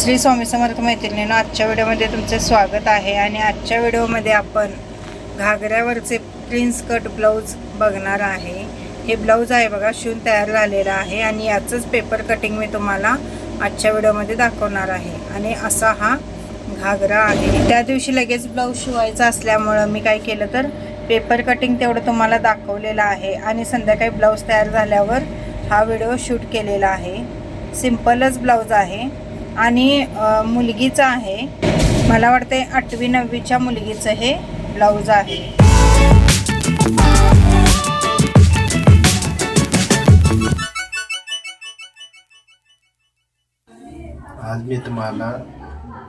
श्री स्वामी समर्थ मैत्रिणीनं आजच्या व्हिडिओमध्ये तुमचे स्वागत आहे आणि आजच्या व्हिडिओमध्ये आपण घागऱ्यावरचे प्रिन्स कट ब्लाऊज बघणार आहे. हे ब्लाऊज आहे बघा शिवून तयार झालेलं आहे आणि याचंच पेपर कटिंग मी तुम्हाला आजच्या व्हिडिओमध्ये दाखवणार आहे. आणि असा हा घागरा आहे. त्या दिवशी लगेच ब्लाऊज शिवायचा असल्यामुळं मी काय केलं तर पेपर कटिंग तेवढं तुम्हाला दाखवलेलं आहे आणि संध्याकाळी ब्लाऊज तयार झाल्यावर हा व्हिडिओ शूट केलेला आहे. सिम्पलच ब्लाऊज आहे. आणि मुलगीचं आहे. मला वाटते आठवी नववीच्या मुलगीचं हे ब्लाऊज आहे. आज मी तुम्हाला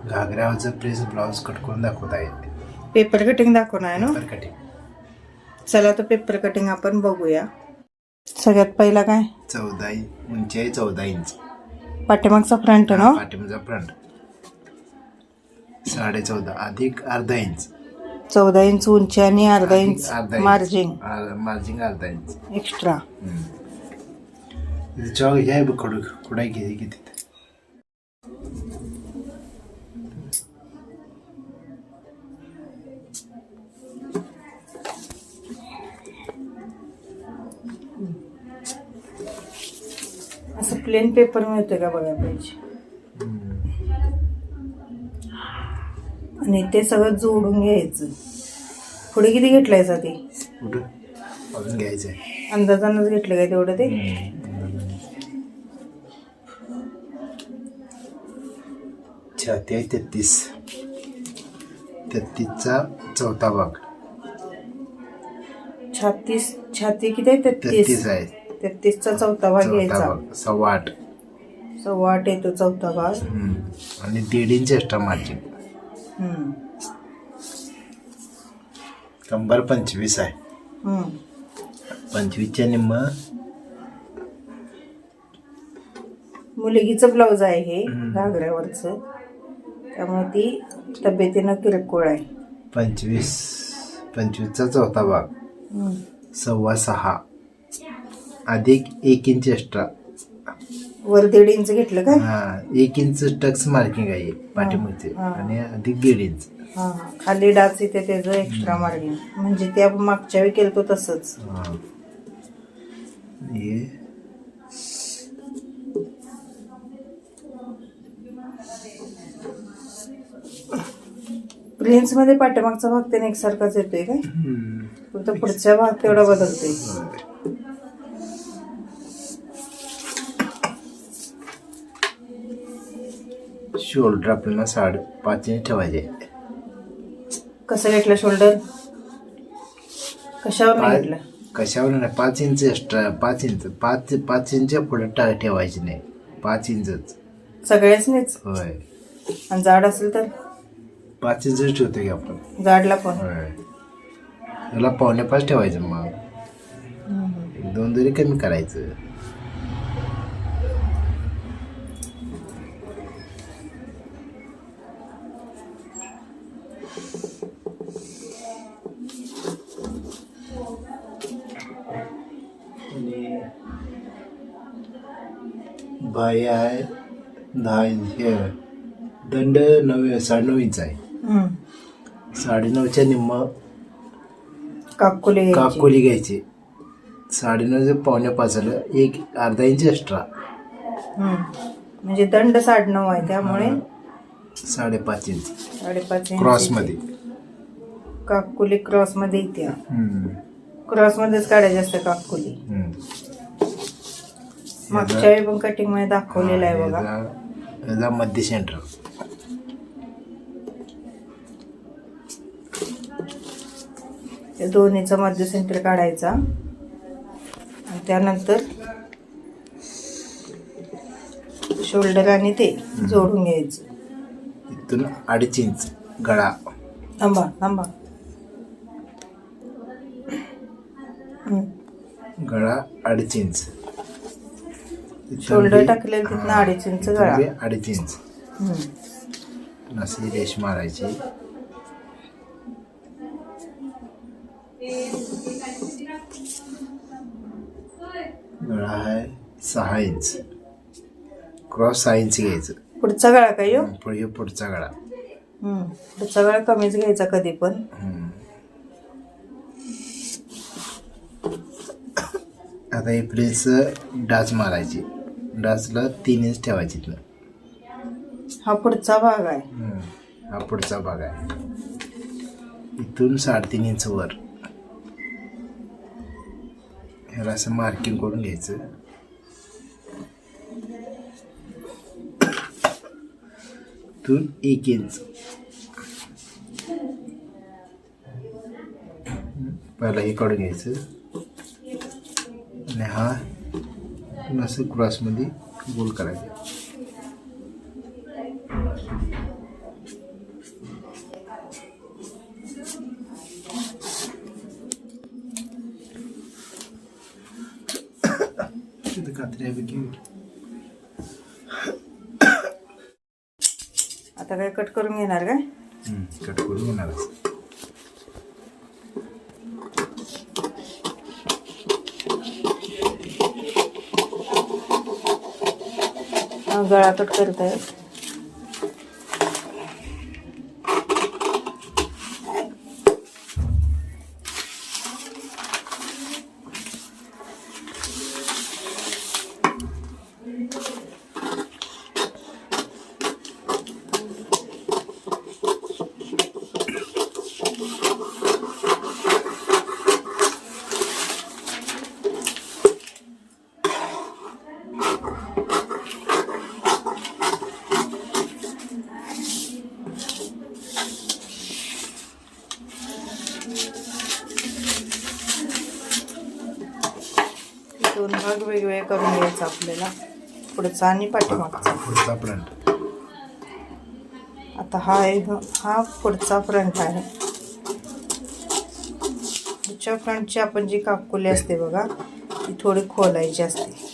घागऱ्यावरचं प्रेस ब्लाऊज कट करून दाखवत आहे. पेपर कटिंग दाखवणार ना? पेपर कटिंग चला तर पेपर कटिंग आपण बघूया. सगळ्यात पहिला काय? चौदा इंच उंची आहे चौदा इंच. पाठीमागचा फ्रंट ना पाठीमागचा फ्रंट साडे चौदा अधिक अर्धा इंच चौदा इंच उंची आणि अर्धा अधिक इंच अर्धा इंच. मार्जिंग आर- मार्जिंग अर्धा इंच एक्स्ट्रा चौक हे आहे बघ खडू खुडाई किती किती प्लेन पेपर मिळतं का बघा पाहिजे आणि ते सगळं जोडून घ्यायचं. पुढे किती घेतलायचा ते? अजून घ्यायचं अंदाजानच घेतलं काय तेवढं ते? छाती आहे तेहतीस. तेहतीसचा चौथा भाग. छत्तीस छाती किती आहे? तेहतीस आहे. तेहतीसचा चौथा भाग घ्यायचा भाग सव्वा आठ सव्वा आठ येतो चौथा भाग. आणि दीड इंच एक्स्ट्रा मार्जिन हम्म. कंबर पंचवीस आहे हम्म. पंचवीसच्या निम्म मुलगीचं ब्लाऊज आहे हे हम्म. घागऱ्यावरचं त्यामुळे ती तब्येतीनं किरकोळ आहे पंचवीस पंचवीसचा चौथा भाग हम्म. सव्वा सहा अधिक एक इंच एक्स्ट्रा वर दीड इंच घेतलं काय हा एक इंच टक्स मार्किंग आहे पाठीमागचे हा. आणि अधिक दीड इंच हा हा. खाली डाच इथे त्याचं एक्स्ट्रा मार्जिन म्हणजे त्या मागच्या वेळी केलं तो तसंच. हा. हे. प्रिन्समध्ये पाठीमागचा भाग त्याने एकसारखाच येतोय काय? हम्म. फक्त पुढचा भाग तेवढा बदलतोय. शोल्डर आपल्याला साडे पाच इंच ठेवायचे. कसं घेतलं शोल्डर कशावर नाही घेतलं? कशावर नाही पाच इंच एक्स्ट्रा पाच इंच पाच पाच इंच पुढे टा ठेवायचे नाही. पाच इंचच. सगळ्याच नाहीच होय. आणि जाड असेल तर? पाच इंचच ठेवतो की आपण. जाडला पण. होय. त्याला पावणे पाच ठेवायचं मग. दोन जरी कमी करायचं. आहे दहा इंच हे दंड नऊ साडेनऊ इंच आहे. हम्म. साडेनऊच्या निम्म काकुले घ्यायची. काकोली घ्यायची. साडेनऊ पावणे पाच आलं एक अर्धा इंच एक्स्ट्रा हम्म. म्हणजे दंड साडनऊ आहे त्यामुळे साडेपाच इंच. साडेपाच इंच. क्रॉसमध्ये. काकुली क्रॉसमध्ये येते. हम्म, क्रॉस मध्येच काढायची असते काकुली. हम्म. मागच्या वेळी पण कटिंगमध्ये दाखवलेलं आहे बघा. याचा- मध्य सेंटर दोन्हीचा मध्य सेंटर काढायचा. आणि त्यानंतर शोल्डर आणि ते जोडून घ्यायचं. इथून अडीच इंच गळा. थांबा थांबा. गळा अडीच इंच शोल्डर टाकलेलं तिथनं अडीच इंच गळा. अडीच इंच. अशी रेश मारायची गळा आहे सहा इंच क्रॉस सहा इंच घ्यायचं पुढचा गळा काय यो पुढे ह्यो पुढचा गळा हम्म. पुढचा गळा कमीच घ्यायचा कधी पण हम्म. आता हे प्रिन्स डाच मारायची डाचला तीन इंच ठेवायची हा पुढचा भाग आहे. हा पुढचा भाग आहे. इथून साडेतीन इंच वर. ह्याला असं मार्किंग करून घ्यायचं. इथून एक इंच. पहिला हे काढून घ्यायचं. आणि हा असं क्रॉसमध्ये गोल करायचं. तिथं कात्री आहे आता काय कट करून घेणार काय हम्म, कट करून घेणारच गळा कट करत आहेत दोन भाग वेगवेगळे करून घ्यायचं आपल्याला. पुढचा आणि पाठीमागचा. पुढचा फ्रंट आता हा आहे जो- हा पुढचा फ्रंट आहे. पुढच्या फ्रंटची आपण जी काकुली असते बघा ती थोडी खोलायची असते.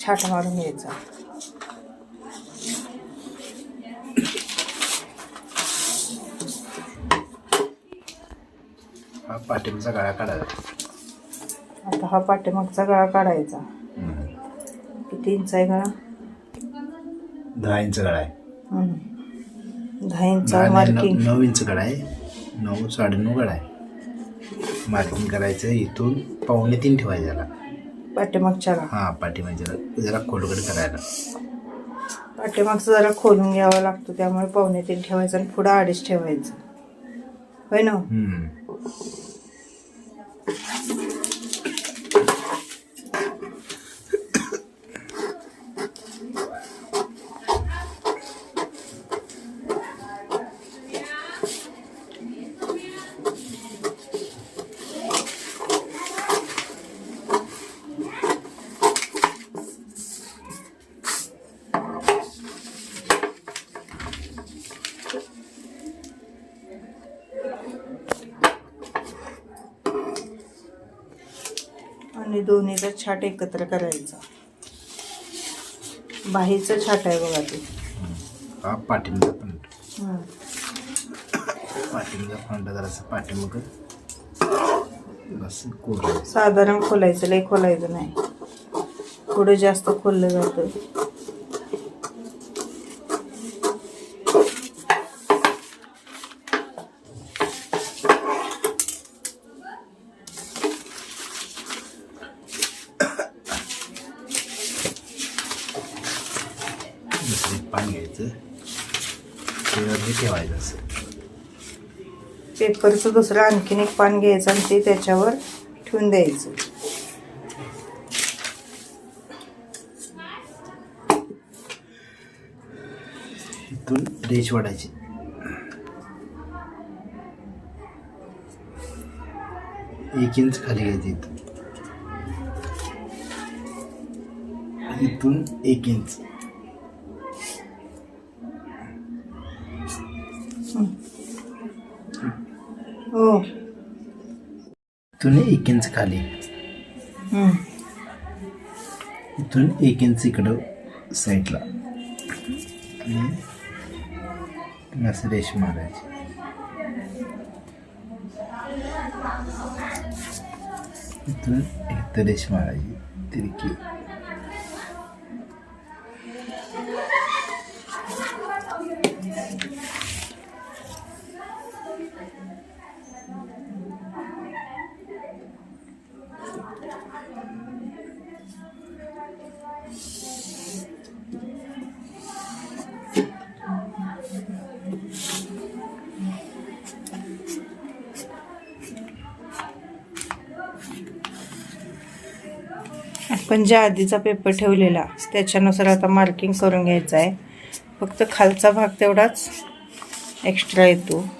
छाट मारून घ्यायचा. पाठीचा गळा काढायचा. आता हा पाठीमागचा गळा काढायचा. किती इंच आहे गळा? दहा इंच गळा आहे. दहा इंच मार्किंग नऊ- इंच गळा आहे. नऊ साडेनऊ गळा आहे. मार्किंग करायचं इथून पावणे तीन ठेवायचं त्याला. पाठीमागच्याला हा पाठीमागे जरा जरा खोलगड करायला. पाठीमागचं जरा खोलून घ्यावा लागतो त्यामुळे पावणे तीन ठेवायचं आणि पुढं अडीच ठेवायचं. होय ना हम्म. आणि दोन्हीचा छाट एकत्र करायचा. बाहीचं छाट आहे बघा ते. हा पाठीमागचा फ्रंट हम्म. पाठीमागचा फ्रंट जरासं पाठीमाग. असं कोर साधारण खोलायचं लय खोलायचं नाही. पुढे जास्त खोललं जातं दुसरं एक पान घ्यायचं त्यावरती ठेवायचं असं पेपरचं दुसरं आणखीन एक पान घ्यायचं आणि ते त्याच्यावर ठेवून द्यायचं. इथून देश वाढायची. एक इंच खाली घ्यायची इथून. इथून एक इंच. हो. इथून एक इंच खाली. हम्म. इथून एक इंच इकडं साईडला. आणि असं रेश मारायची. इथून एक रेश मारायची. तिरकी. पण ज्या आधीचा पेपर ठेवलेला त्याच्यानुसार आता मार्किंग करून घ्यायचं आहे. फक्त खालचा भाग तेवढाच एक्स्ट्रा येतो.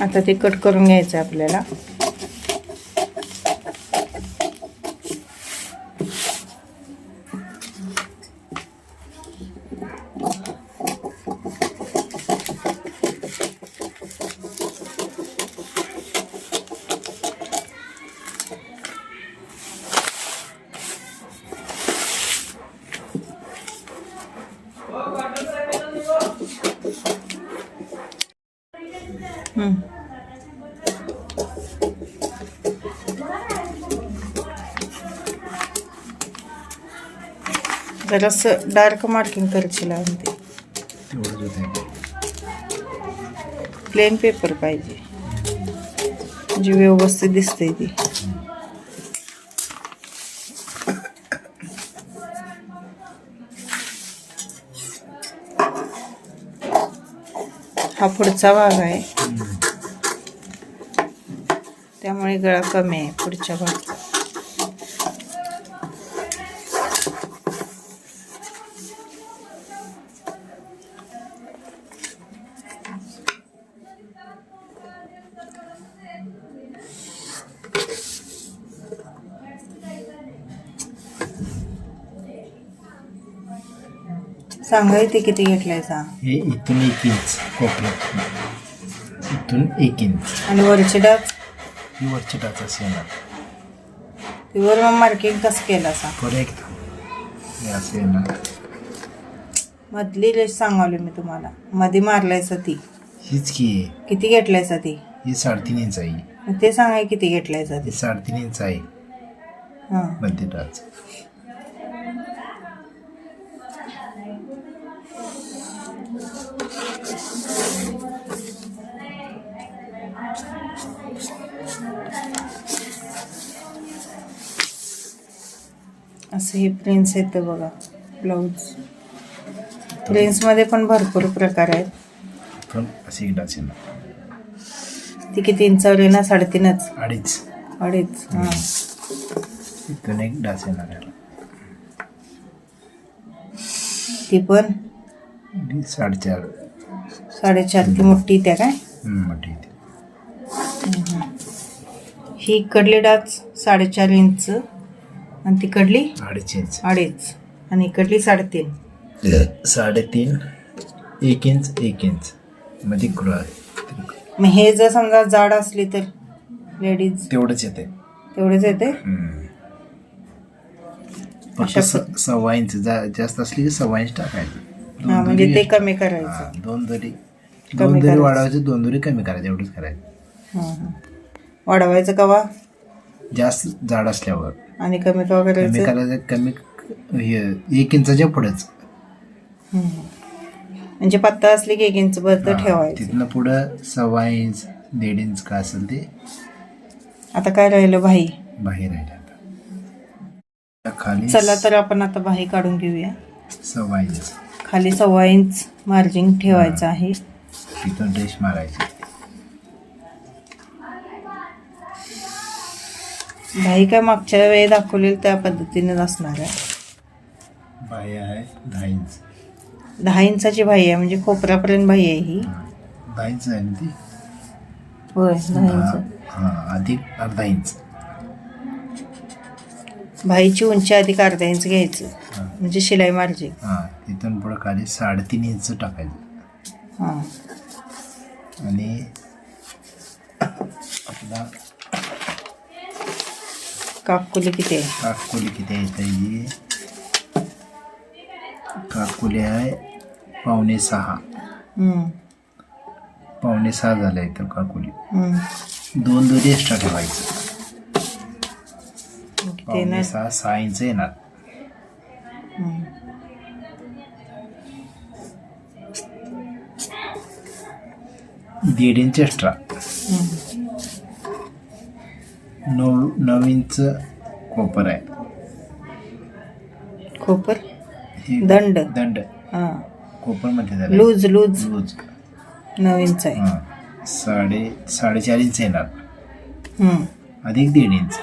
आता ते कट करून घ्यायचं आहे आपल्याला. जरासं डार्क मार्किंग करशील आणि ते. तेवढंच होतं प्लेन पेपर पाहिजे. जे व्यवस्थित दिसतंय ती. हा पुढचा भाग आहे. त्यामुळे गळा कमी आहे पुढच्या भागाचा सांगा इथे किती घेतलाय सांग हे इथून एक इंच कोपऱ्यात इथून एक इंच आणि वरची डाग? वरची टाच असे येणार. ती वर मग मार्किंग कसं केलं सांग करेक्ट असं येणार. मधली रेष सांगावली मी तुम्हाला. मध्ये मारलायसा ती. हीच की. किती घेतलायसा ती? ही साडेतीन इंच आहे. मग ते सांगाय किती घेतलायसा ती? साडेतीन इंच आहे. हां. मध्य असं हे प्रिन्स येतं बघा ब्लाऊज प्रिन्समध्ये पण भरपूर प्रकार आहेत. पण अशी येणार. ती किती इंचावर आहे ना साडेतीनच. अडीच. अडीच हां. एक डास येणार ती पण? साडेचार. साडेचार ती मोठी त्या काय? मोठी. ही इकडली डाच साडेचार इंच. आणि तिकडली अडीच इंच. अडीच. आणि इकडली साडेतीन. साडेतीन एक इंच एक इंच. मध्ये खुला आहे मग हे जर समजा जाड असली तर लेडीज? तेवढंच येते. तेवढेच येते? फक्त अशा स- सव्वा इंच. जा- जास्त असली की सव्वा इंच टाकायचं. दोन हा म्हणजे दुरी- ते कमी हा, करायचं दोन दुरी. कमी दोन दुरी करायचं. वाढवायचे दोन दुरी कमी करायचे एवढंच करायचं. हां हां. वाढवायचं कवा? जास्त जाड असल्यावर. आणि कमी कवा कमी करायचं करायचं कमी हे एक इंचाच्या पुढेच. हम्म. म्हणजे पत्ता असली की एक इंच भर तर ठेवायचं. तिथनं पुढं सव्वा इंच दीड इंच का असेल ते. आता काय राहिलं? भाई. बाहेर आहे आता. खाली चला तर आपण आता भाई काढून घेऊया. सव्वा इंच. खाली सव्वा इंच मार्जिन ठेवायचं आहे. तिथून रेश मारायची. भाई काय मागच्या वेळी दाखवलेलं त्या पद्धतीनेच असणार आहे. बाह्य आहे दहा इंच. दहा इंचाची बाई आहे म्हणजे खोपरापर्यंत बाई आहे ही. दहा इंच आहे ना ती? होय दहा इंच. हां अधिक अर्धा इंच. बाईची उंची अधिक अर्धा इंच घ्यायचं म्हणजे शिलाई मार्जिन हां तिथून पुढं खाली साडेतीन इंच टाकायचं. हां. आणि आपला कापकुली किती आहे? काकोली किती आहे काकोली आहे पावणे सहा. पावणे सहा झालं तर काकोली. दोन दोरी एक्स्ट्रा ठेवायचं. किती पावणे सहा सहा इंच येणार. दीड इंच एक्स्ट्रा. नऊ नऊ इंच कोपर आहे. खोपर हे दंड. दंड. हां. कोपरमध्ये झालं लूज लूज. लूज. नऊ इंच आहे. हां. साडे साडेचार इंच येणार. हम्म, अधिक दीड इंच.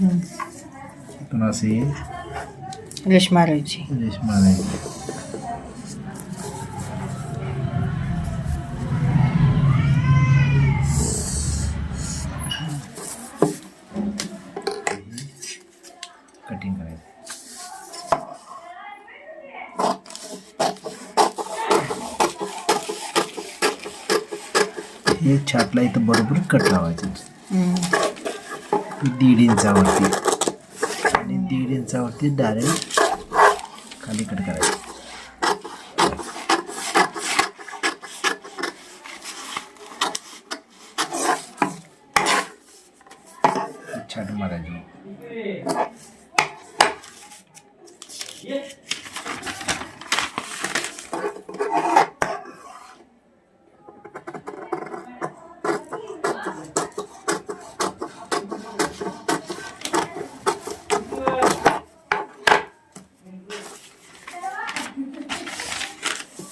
हम्म. इथून असे रेश मारायची कट लावायचं. दीड इंचावरती. आणि दीड इंचावरती डायरेक्ट खाली कट करायचं.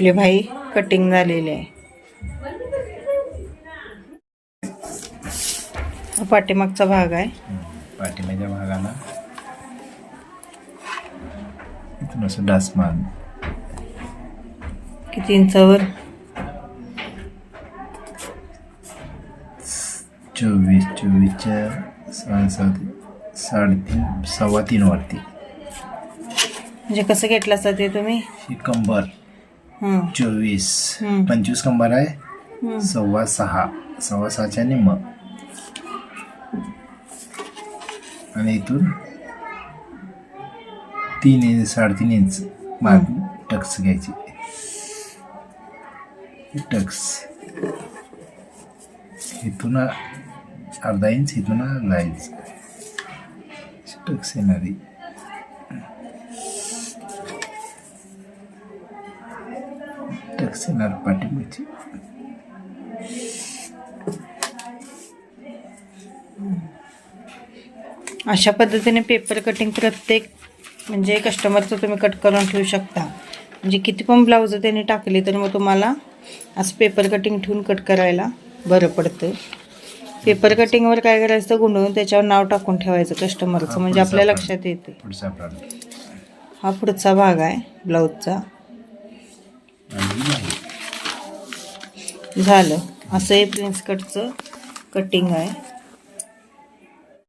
आपली भाई कटिंग झालेली आहे. हा पाठीमागचा भाग आहे. पाठीमाच्या भागाला. इथून असं डास मार. किती इंचावर? चोवीस चोवीसच्या साडेतीन सव्वा तीन वरती. म्हणजे कसं घेतलं असतं ते तुम्ही? ही कंबर चोवीस. पंचवीस कंबर आहे. सव्वा सहा. सव्वा सहाच्या निम्म. आणि इथून तीन इंच साडेतीन इंच माग टक्स घ्यायची. टक्स. इथून अर्धा इंच इथून जायचं टक्स येणारी. टक्स येणार पाठीमागची अशा पद्धतीने पेपर कटिंग प्रत्येक म्हणजे कस्टमरचं तुम्ही कट करून ठेवू शकता. म्हणजे किती पण ब्लाऊज त्यांनी टाकली तर मग तुम्हाला असं पेपर कटिंग ठेवून कट करायला बरं पडतं पेपर कटिंगवर काय करायचं? गुंडवून त्याच्यावर नाव टाकून ठेवायचं कस्टमरचं म्हणजे आपल्या लक्षात येते हा पुढचा भाग आहे ब्लाऊजचा झालं. असं हे प्रिन्स कटचं कटिंग आहे.